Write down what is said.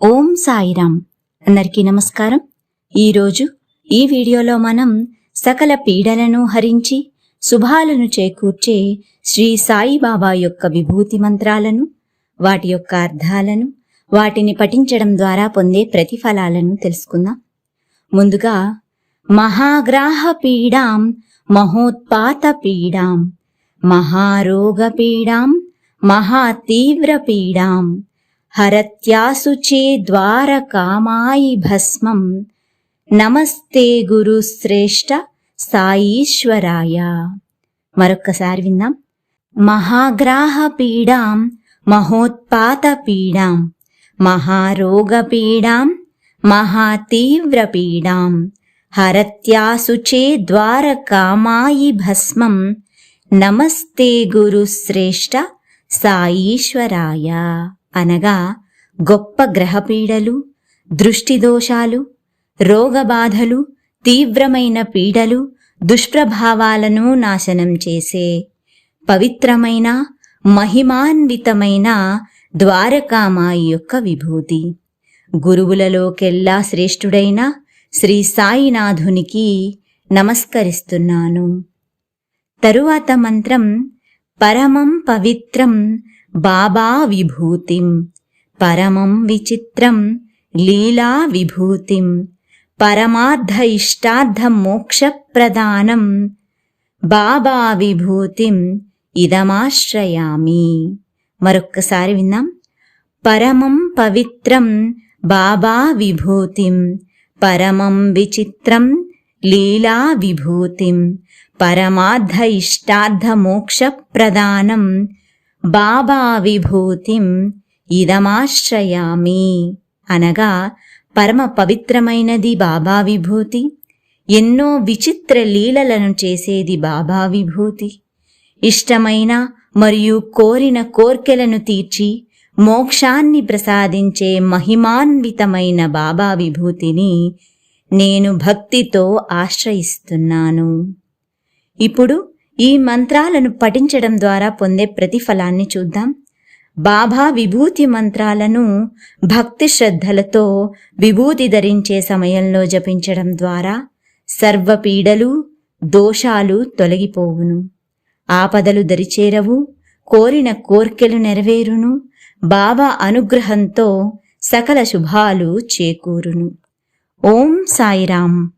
ఓం సాయిరామ్. అందరికీ నమస్కారం. ఈరోజు ఈ వీడియోలో మనం సకల పీడలను హరించి శుభాలను చేకూర్చే శ్రీ సాయిబాబా యొక్క విభూతి మంత్రాలను వాటి యొక్క అర్థాలను వాటిని పఠించడం ద్వారా పొందే ప్రతిఫలాలను తెలుసుకుందాం. ముందుగా మహాగ్రాహ పీడాం మహోత్పాత పీడాం మహారోగ పీడాం మహాతీవ్ర పీడాం హరత్యాసుచే ద్వారకామాయి భస్మం. నమస్తే గురుశ్రేష్ఠ సాయీశ్వరాయ. మరొక్కసారి విందాం. మహాగ్రాహ పీడాం మహోత్పాత పీడాం మహారోగ పీడాం మహాతీవ్ర పీడాం. హరత్యాసుచే ద్వారకామాయి భస్మం. నమస్తే గురుశ్రేష్ఠ సాయీశ్వరాయ. అనగా గొప్ప గ్రహపీడలు దృష్టి దోషాలు రోగబాధలు తీవ్రమైన పీడలు దుష్ప్రభావాలను నాశనం చేసే పవిత్రమైన మహిమాన్వితమైన ద్వారకామాయి యొక్క విభూతి. గురువులలోకెల్లా శ్రేష్ఠుడైన శ్రీ సాయినాథునికి నమస్కరిస్తున్నాను. తరువాత మంత్రం పరమం పవిత్రం బాబా విభూతిం పరమం విచిత్రం లీలా విభూతిం పరమార్థ ఇష్టార్థ మోక్ష ప్రదానం బాబా విభూతిం ఇదమాశ్రయామి మరొక్కసారి విందాం పరమం పవిత్రం బాబా విభూతిం పరమం విచిత్రం లీలా విభూతిం పరమార్థ ఇష్టార్థ మోక్ష ప్రదానం బాబా విభూతిం ఇదమాశ్రయామి అనగా పరమ పవిత్రమైనది బాబా విభూతి ఎన్నో విచిత్ర లీలలను చేసేది బాబా విభూతి ఇష్టమైన మరియు కోరిన కోర్కెలను తీర్చి మోక్షాన్ని ప్రసాదించే మహిమాన్వితమైన బాబా విభూతిని నేను భక్తితో ఆశ్రయిస్తున్నాను. ఇప్పుడు ఈ మంత్రాలను పఠించడం ద్వారా పొందే ప్రతిఫలాన్ని చూద్దాం. బాబా విభూతి మంత్రాలను భక్తి శ్రద్ధలతో విభూతి ధరించే సమయంలో జపించడం ద్వారా సర్వపీడలు దోషాలు తొలగిపోవును. ఆపదలు దరిచేరవు కోరిన కోర్కెలు నెరవేరును బాబా అనుగ్రహంతో సకల శుభాలు చేకూరును. ఓం సాయిరామ్.